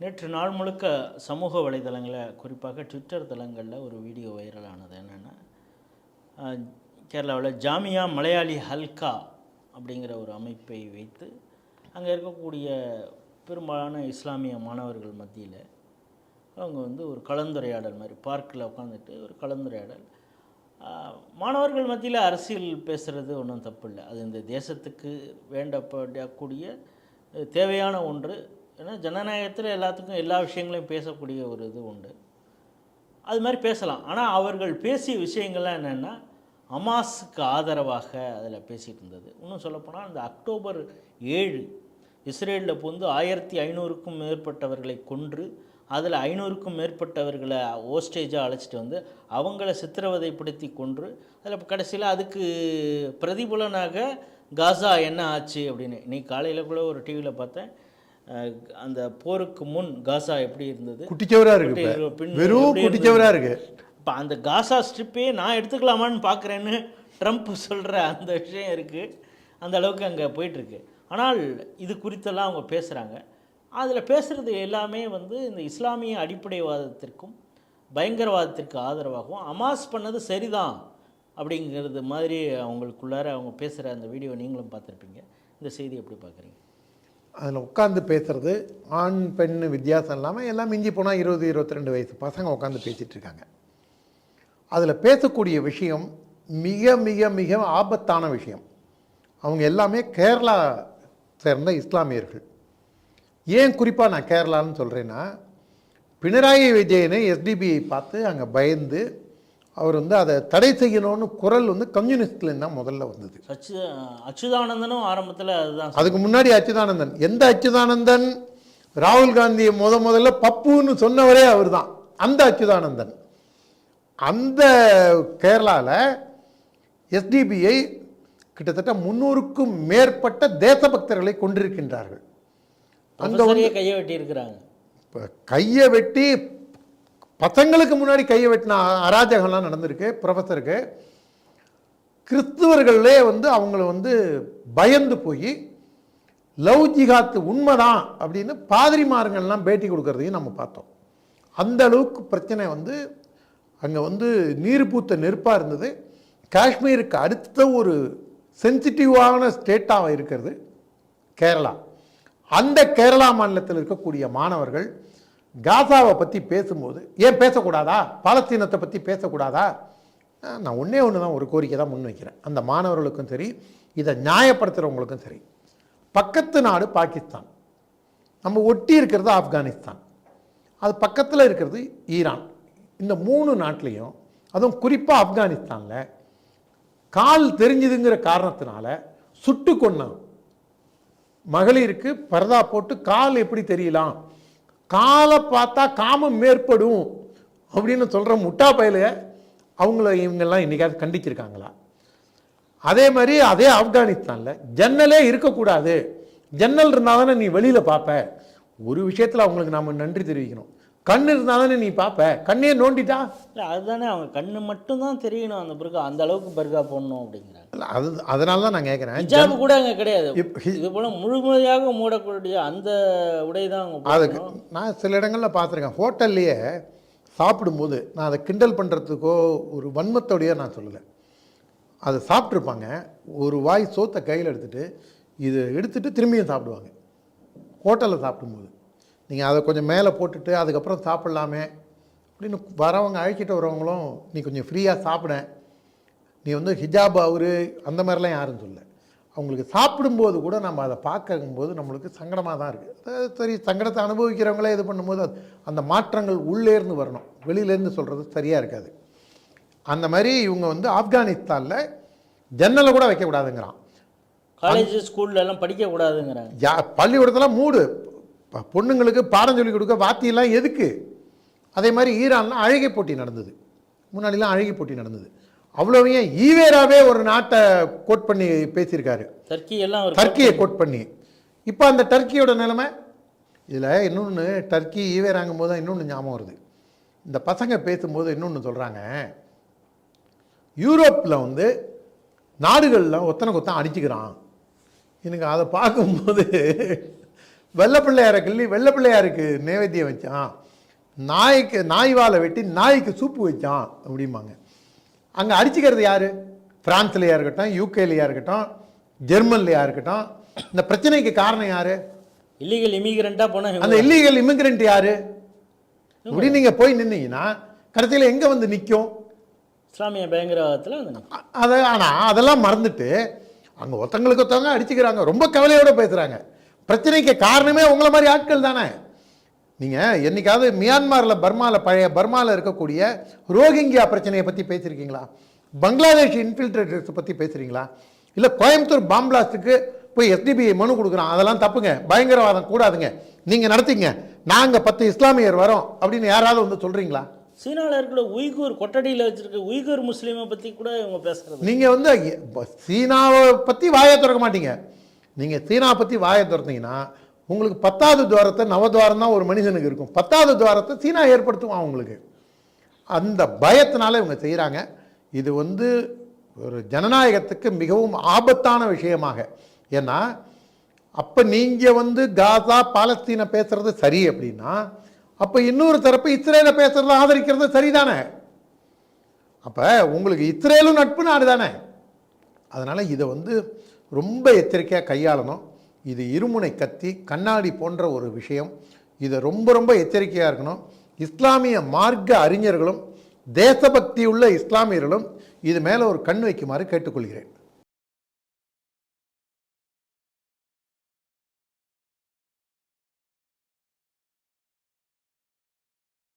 நேற்று நாள் முழுக்க சமூக வலைதளங்களில் குறிப்பாக ட்விட்டர் தளங்களில் ஒரு வீடியோ வைரலானது என்னென்னா கேரளாவில் ஜாமியா மலையாளி ஹல்கா அப்படிங்கிற ஒரு அமைப்பை வைத்து அங்கே இருக்கக்கூடிய பெரும்பாலான இஸ்லாமிய மாணவர்கள் மத்தியில் அவங்க வந்து ஒரு கலந்துரையாடல் மாதிரி பார்க்கில் உட்காந்துட்டு ஒரு கலந்துரையாடல். மாணவர்கள் மத்தியில் அரசியல் பேசுகிறது ஒன்றும் தப்பு இல்லை. அது இந்த தேசத்துக்கு வேண்டப்படக்கூடிய தேவையான ஒன்று ஏன்னா ஜனநாயகத்தில் எல்லாத்துக்கும் எல்லா விஷயங்களையும் பேசக்கூடிய ஒரு இது உண்டு. அது மாதிரி பேசலாம். ஆனால் அவர்கள் பேசிய விஷயங்கள்லாம் என்னென்னா அமாஸுக்கு ஆதரவாக அதில் பேசிகிட்டு இருந்தது. இன்னும் சொல்லப்போனால் அந்த அக்டோபர் ஏழு இஸ்ரேலில் புந்து ஆயிரத்தி ஐநூறுக்கும் மேற்பட்டவர்களை கொன்று அதில் ஐநூறுக்கும் மேற்பட்டவர்களை ஓஸ்டேஜாக அழைச்சிட்டு வந்து அவங்கள சித்திரவதைப்படுத்தி கொன்று அதில் கடைசியில் அதுக்கு பிரதிபலனாக காசா என்ன ஆச்சு அப்படின்னு இன்னைக்கு காலையில் கூட ஒரு டிவியில் பார்த்தேன். அந்த போருக்கு முன் காசா எப்படி இருந்தது? குட்டிச்சவரா இருக்கு வெறும் குட்டிச்சவரா இருக்கு. இப்போ அந்த காசா ஸ்ட்ரிப்பே நான் எடுத்துக்கலாமான்னு பார்க்குறேன்னு ட்ரம்ப் சொல்கிற அந்த விஷயம் இருக்குது அந்த அளவுக்கு அங்கே போயிட்டுருக்கு. ஆனால் இது குறித்தெல்லாம் அவங்க பேசுகிறாங்க அதில் பேசுகிறது எல்லாமே வந்து இந்த இஸ்லாமிய அடிப்படைவாதத்திற்கும் பயங்கரவாதத்திற்கு ஆதரவாகவும் அமாஸ் பண்ணது சரிதான் அப்படிங்கிறது மாதிரி அவங்களுக்குள்ளார அவங்க பேசுகிற அந்த வீடியோ நீங்களும் பார்த்துருப்பீங்க. இந்த செய்தி எப்படி பார்க்குறீங்க அதில் உட்காந்து பேசுகிறது ஆண் பெண் வித்தியாசம் இல்லாமல் எல்லாம் மிஞ்சி போனால் இருபது இருபத்தி ரெண்டு வயசு பசங்க உட்காந்து பேசிகிட்டு இருக்காங்க. அதில் பேசக்கூடிய விஷயம் மிக மிக மிக ஆபத்தான விஷயம். அவங்க எல்லாமே கேரளா சேர்ந்த இஸ்லாமியர்கள். ஏன் குறிப்பாக நான் கேரளான்னு சொல்கிறேன்னா பினராயி விஜயனை எஸ்டிபிஐ பார்த்து அங்கே பயந்து அவர் வந்து அதை தடை செய்யணும்னு குரல் வந்து கம்யூனிஸ்ட்லேருந்து தான் முதல்ல வந்தது. அச்சு அச்சுதானந்தனும் ஆரம்பத்தில் அதுதான் அதுக்கு முன்னாடி அச்சுதானந்தன். எந்த அச்சுதானந்தன்? ராகுல் காந்தியை முத முதல்ல பப்புன்னு சொன்னவரே அவர்தான். அந்த அச்சுதானந்தன். அந்த கேரளாவில் எஸ்டிபிஐ கிட்டத்தட்ட முன்னூறுக்கும் மேற்பட்ட தேசபக்தர்களை கொண்டிருக்கின்றார்கள். அங்கே கையை வெட்டி இருக்கிறாங்க இப்போ கையை வெட்டி பசங்களுக்கு முன்னாடி கையை வெட்டின அராஜகம்லாம் நடந்திருக்கு ப்ரொஃபஸருக்கு கிறிஸ்துவர்களே வந்து அவங்கள வந்து பயந்து போய் லவ் ஜிகாத்து உண்மைதான் அப்படின்னு பாதிரிமார்கள்லாம் பேட்டி கொடுக்கறதையும் நம்ம பார்த்தோம். அந்த அளவுக்கு பிரச்சனை வந்து அங்கே வந்து நீர் பூத்த நெருப்பாக இருந்தது. காஷ்மீருக்கு அடுத்த ஒரு சென்சிட்டிவான ஸ்டேட்டாக இருக்கிறது கேரளா. அந்த கேரளா மாநிலத்தில் இருக்கக்கூடிய மாணவர்கள் காசாவை பற்றி பேசும்போது ஏன் பேசக்கூடாதா? பாலஸ்தீனத்தை பற்றி பேசக்கூடாதா? நான் ஒன்றே ஒன்று தான் ஒரு கோரிக்கை தான் முன் வைக்கிறேன். அந்த மாணவர்களுக்கும் சரி இதை நியாயப்படுத்துகிறவங்களுக்கும் சரி. பக்கத்து நாடு பாகிஸ்தான். நம்ம ஒட்டி இருக்கிறது ஆப்கானிஸ்தான். அது பக்கத்தில் இருக்கிறது ஈரான். இந்த மூணு நாட்டிலையும் அதுவும் குறிப்பாக ஆப்கானிஸ்தானில் கால் தெரிஞ்சுதுங்கிற காரணத்தினால சுட்டு கொன்னான் மகளிருக்கு பரதா போட்டு கால் எப்படி தெரியலாம்? காலை பார்த்தா காமம் மேற்படும் அப்படின்னு சொல்கிற முட்டா பயலுக அவங்கள இவங்கெல்லாம் இன்னைக்காவது கண்டிச்சிருக்காங்களா? அதே மாதிரி அதே ஆப்கானிஸ்தானில் ஜன்னலே இருக்கக்கூடாது. ஜன்னல் இருந்தால் தானே நீ வெளியில் பார்ப்ப. ஒரு விஷயத்தில் அவங்களுக்கு நாம் நன்றி தெரிவிக்கணும். கண் இருந்தால் தானே நீ பார்ப்ப கண்ணே நோண்டிட்டா? இல்லை அதுதானே அவங்க கண்ணு மட்டும்தான் தெரியணும் அந்த பிறகு. அந்த அளவுக்கு பர்கா போடணும் அப்படிங்கிறாங்க. இல்ல, அது அதனால தான் நான் கேட்குறேன் ஹிஜாபு கூட அங்கே கிடையாது. இது போல முழுமையாக மூடக்கூடிய அந்த உடை தான் அவங்க அதுக்கு. நான் சில இடங்களில் பார்த்துருக்கேன். ஹோட்டல்லையே சாப்பிடும்போது நான் அதை கிண்டல் பண்ணுறதுக்கோ ஒரு வன்மத்தோடையோ நான் சொல்லலை. அதை சாப்பிட்ருப்பாங்க ஒரு வாய் சோத்தை கையில் எடுத்துட்டு இதை எடுத்துட்டு திரும்பியும் சாப்பிடுவாங்க. ஹோட்டலில் சாப்பிடும்போது. நீங்கள் அதை கொஞ்சம் மேலே போட்டுட்டு அதுக்கப்புறம் சாப்பிட்லாமே அப்படின்னு வரவங்க அழைச்சிட்டு வரவங்களும் நீ கொஞ்சம் ஃப்ரீயாக சாப்பிட. நீ வந்து ஹிஜாப் அவரு அந்த மாதிரிலாம் யாரும் சொல்ல அவங்களுக்கு சாப்பிடும்போது கூட நம்ம அதை பார்க்கும்போது நம்மளுக்கு சங்கடமாக தான் இருக்குது சரி சங்கடத்தை அனுபவிக்கிறவங்களே இது பண்ணும்போது அது- அந்த மாற்றங்கள் உள்ளேருந்து வரணும். வெளியிலேருந்து சொல்கிறது சரியாக இருக்காது. அந்த மாதிரி இவங்க வந்து ஆப்கானிஸ்தானில் ஜன்னலை கூட வைக்கக்கூடாதுங்கிறான். காலேஜ் ஸ்கூல்ல எல்லாம் படிக்க கூடாதுங்கிறாங்க யா பள்ளிக்கூடத்தில் மூடு. ப- பொண்ணுங்களுக்கு பாடம் சொல்லி கொடுக்க வாத்தியெல்லாம் எதுக்கு? அதே மாதிரி ஈரானில் அழகை போட்டி நடந்தது. முன்னாடிலாம் அழகி போட்டி நடந்தது. அவ்வளோ ஏன் ஈவேராவே ஒரு நாட்டை கோட் பண்ணி பேசியிருக்காரு. டர்க்கி எல்லாம் டர்க்கியை கோட் பண்ணி. இப்போ அந்த டர்க்கியோட நிலைமை இதில் இன்னொன்று டர்க்கி ஈவேராங்கும் போது தான் இன்னொன்று ஞாபகம் வருது. இந்த பசங்க பேசும்போது இன்னொன்று சொல்கிறாங்க யூரோப்பில் வந்து நாடுகள்லாம் ஒத்தனை கொத்தன் அடிச்சுக்கிறான். எனக்கு அதை பார்க்கும்போது வெள்ளை பிள்ளையாரை கிள்ளி வெள்ளை பிள்ளையாருக்கு நைவேத்தியம் வச்சான். நாய்க்கு நாய் வாலை வெட்டி நாய்க்கு சூப்பு வச்சான் அப்படிம்பாங்க. அங்கே அடிச்சுக்கிறது யாரு? பிரான்ஸ்லையா இருக்கட்டும் யூகேலையா இருக்கட்டும் ஜெர்மன்லையா இருக்கட்டும். இந்த பிரச்சனைக்கு காரணம் யாரு? இல்லீகல் இமிகிரண்ட்டாக போனால் அந்த இல்லீகல் இமிகிரண்ட் யாரு? இப்படி நீங்க போய் நின்னீங்கன்னா கடைசியில் எங்க வந்து நிற்கும் இஸ்லாமிய பயங்கரவாதத்தில். அதை ஆனால் அதெல்லாம் மறந்துட்டு அங்கே ஒருத்தங்களுக்கு ஒருத்தவங்க அடிச்சுக்கிறாங்க. ரொம்ப கவலையோட பேசுகிறாங்க பிரச்சனைக்கு காரணமே உங்களை மாதிரி ஆட்கள் தானே? நீங்கள் என்னைக்காவது மியான்மரில் பர்மாவில் பழைய பர்மாவில் இருக்கக்கூடிய ரோஹிங்கியா பிரச்சனையை பற்றி பேசியிருக்கீங்களா? பங்களாதேஷ் இன்ஃபில்ட்ரேட்டர்ஸை பற்றி பேசுகிறீங்களா இல்லை கோயம்புத்தூர் பாம் பிளாஸ்ட்டுக்கு போய் எஸ்டிபிஐ மனு கொடுக்குறான் அதெல்லாம் தப்புங்க. பயங்கரவாதம் கூடாதுங்க. நீங்கள் நடத்திங்க. நாங்கள் பத்து இஸ்லாமியர் வரோம் அப்படின்னு யாராவது வந்து சொல்கிறீங்களா சீனாவில் இருக்கிற உய்கூர் கொட்டடியில் வச்சிருக்க உய்கூர் முஸ்லீமை பற்றி கூட இவங்க பேசுறது நீங்கள் வந்து சீனாவை பற்றி வாயை திறக்க மாட்டீங்க. நீங்கள் சீனா பற்றி வாயை திறந்தீங்கன்னா உங்களுக்கு பத்தாவது துவாரத்தை நவதுவாரம் தான் ஒரு மனிதனுக்கு இருக்கும். பத்தாவது துவாரத்தை சீனா ஏற்படுத்துவான் உங்களுக்கு? அந்த பயத்தினால இவங்க செய்கிறாங்க இது வந்து ஒரு ஜனநாயகத்துக்கு மிகவும் ஆபத்தான விஷயமாக. ஏன்னா அப்போ நீங்கள் வந்து காசா பாலஸ்தீனை பேசுகிறது சரி அப்படின்னா அப்போ இன்னொரு தரப்பு இஸ்ரேலை பேசுகிறத ஆதரிக்கிறது சரிதானே? அப்போ உங்களுக்கு இஸ்ரேலும் நட்பு நாடு தானே அதனால் இதை வந்து ரொம்ப எச்சரிக்கையாக கையாளணும். இது இருமுனை கத்தி கண்ணாடி போன்ற ஒரு விஷயம். இதை ரொம்ப ரொம்ப எச்சரிக்கையாக இருக்கணும். இஸ்லாமிய மார்க்க அறிஞர்களும் தேசபக்தி உள்ள இஸ்லாமியர்களும் இது மேலே ஒரு கண் வைக்குமாறு கேட்டுக்கொள்கிறேன்.